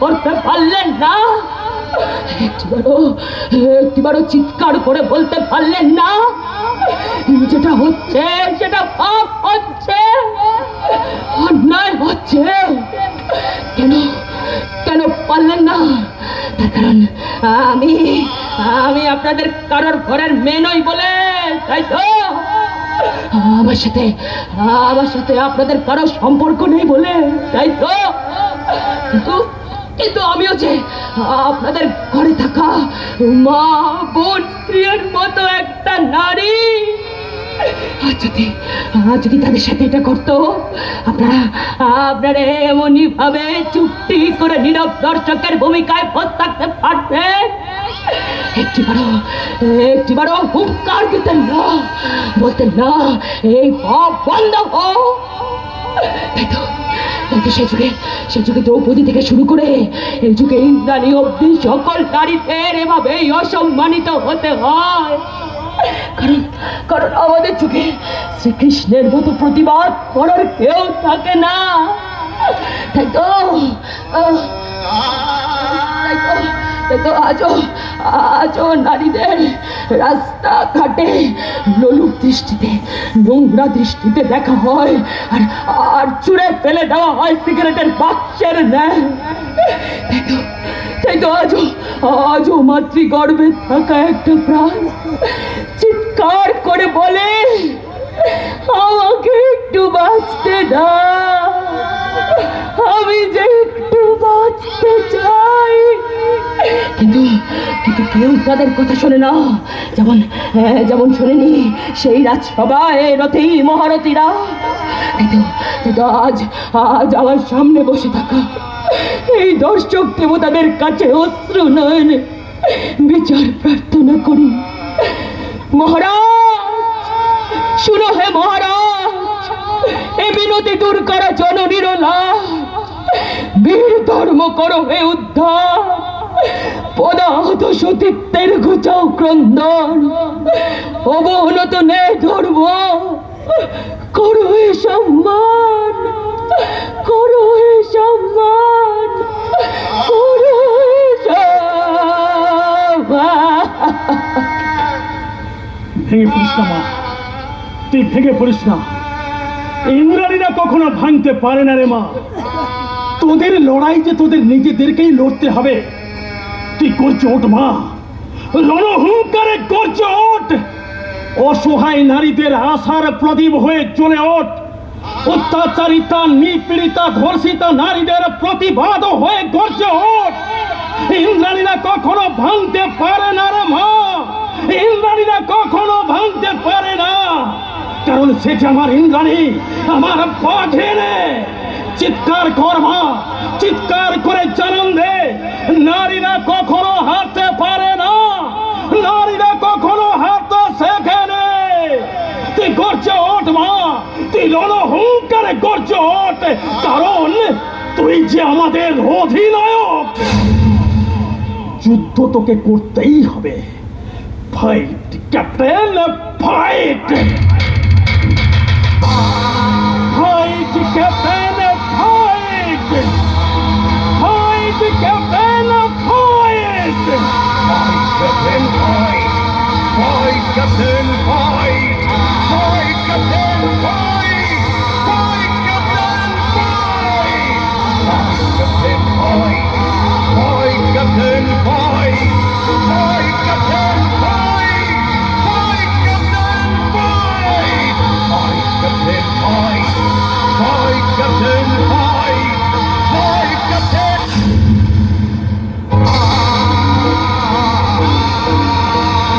করতে পারলেন না। একবারও একবারও চিৎকার করে বলতে পারলেন না। যেটা হচ্ছে, সেটা পাপ হচ্ছে, অন্যায় হচ্ছে। কেন কেন পারলেন না? আমি আমি আপনাদের কারোর ঘরের মেয়ে নই বলে, তাই তো? আমার সাথে আমার সাথে আপনাদের কারও সম্পর্ক নেই বলে, তাই তো? কিন্তু কিন্তু আমিও যে আপনাদের ঘরে থাকা মা, বোন, স্ত্রীর মতো একটা নারী। আর যদি তাদের সাথে এটা করতো, আপনারা আপনারা এমনই ভাবে চুপটি করে নীরব দর্শকের ভূমিকায় বস থাকতে পারতেন। দিতেন না, বলতেন না, এই বন্ধ তাই সে যুগে সে যুগে দ্রৌপদী থেকে শুরু করে এই যুগে ইন্দ্রাণী অব্দি সকল নারীদের এভাবেই অসম্মানিত হতে হয়। কারণ কারণ আমাদের যুগে শ্রীকৃষ্ণের মতো প্রতিবাদ করার কেউ থাকে না। তাই তো তাই তো আজও আজও নারীদের রাস্তাঘাটে লোলুপ দৃষ্টিতে, নোংরা দৃষ্টিতে দেখা হয় আর আর চুড়ে ফেলে দেওয়া হয় সিগারেটের বাক্সের ন্যায়। তাই তাই তো আজও আজও মাতৃগর্ভে থাকা একটা প্রাণ চিৎকার করে বলে আমাকে একটু বাঁচতে দাও। আমি যে একটু বাঁচতে চাই। কিন্তু কিন্তু কেউ তাদের কথা শোনে না। যেমন হ্যাঁ, যেমন শোনেনি সেই রাজসভায় রথী মহারথীরা। তাই তো তাই তো আজ আজ আমার সামনে বসে থাকা এই দর্শক দেবতাদের কাছে অশ্রু নয়নে, বিচার প্রার্থনা করি। মহারাজ, শুনো হে মহারাজ, এ বিনতি দূর করা জননীর বীর ধর্ম করো হে উদ্ধার। পদাহত সতীত্বের ঘুচাও ক্রন্দন। অবনত নে ধর্ম, করো হে সম্মান, করো হে সম্মান ভেঙে পড়িস না মা, তুই ভেঙে পড়িস না। ইন্দ্রাণীরা কখনো ভাঙতে পারে না রে মা। তোদের লড়াই যে তোদের নিজেদেরকেই লড়তে হবে, তুই করছে ওঠ মা। রণহুঙ্কারে করছে ওঠ। অসহায় নারীদের আশার প্রদীপ হয়ে চলে ওঠ। অত্যাচারিতা, নিপীড়িতা ধর্ষিতা নারীদের প্রতিবাদ হয়ে গর্জে ওঠ। ইন্দ্রাণীরা কখনো ভাঙতে পারে না রে মা। ইন্দ্রাণীরা কখনো ভাঙতে পারে না। কারণ সে যে আমার ইন্দ্রাণী, আমার বাঘেরে চিৎকার কর মা, চিৎকার করে জানান দে। নারীরা কখনো হারতে পারে না। নারীরা কখনো হারতে শেখে তুই করছে ওঠ মা তুই রণহুঙ্কারে করছে ওঠ। কারণ তুই যে আমাদের অধিনায়ক যুদ্ধ তোকে করতেই হবে fight captain fight fight captain fight fight captain fight Fight, Captain, fight! Fight, Captain, fight! Fight, Captain,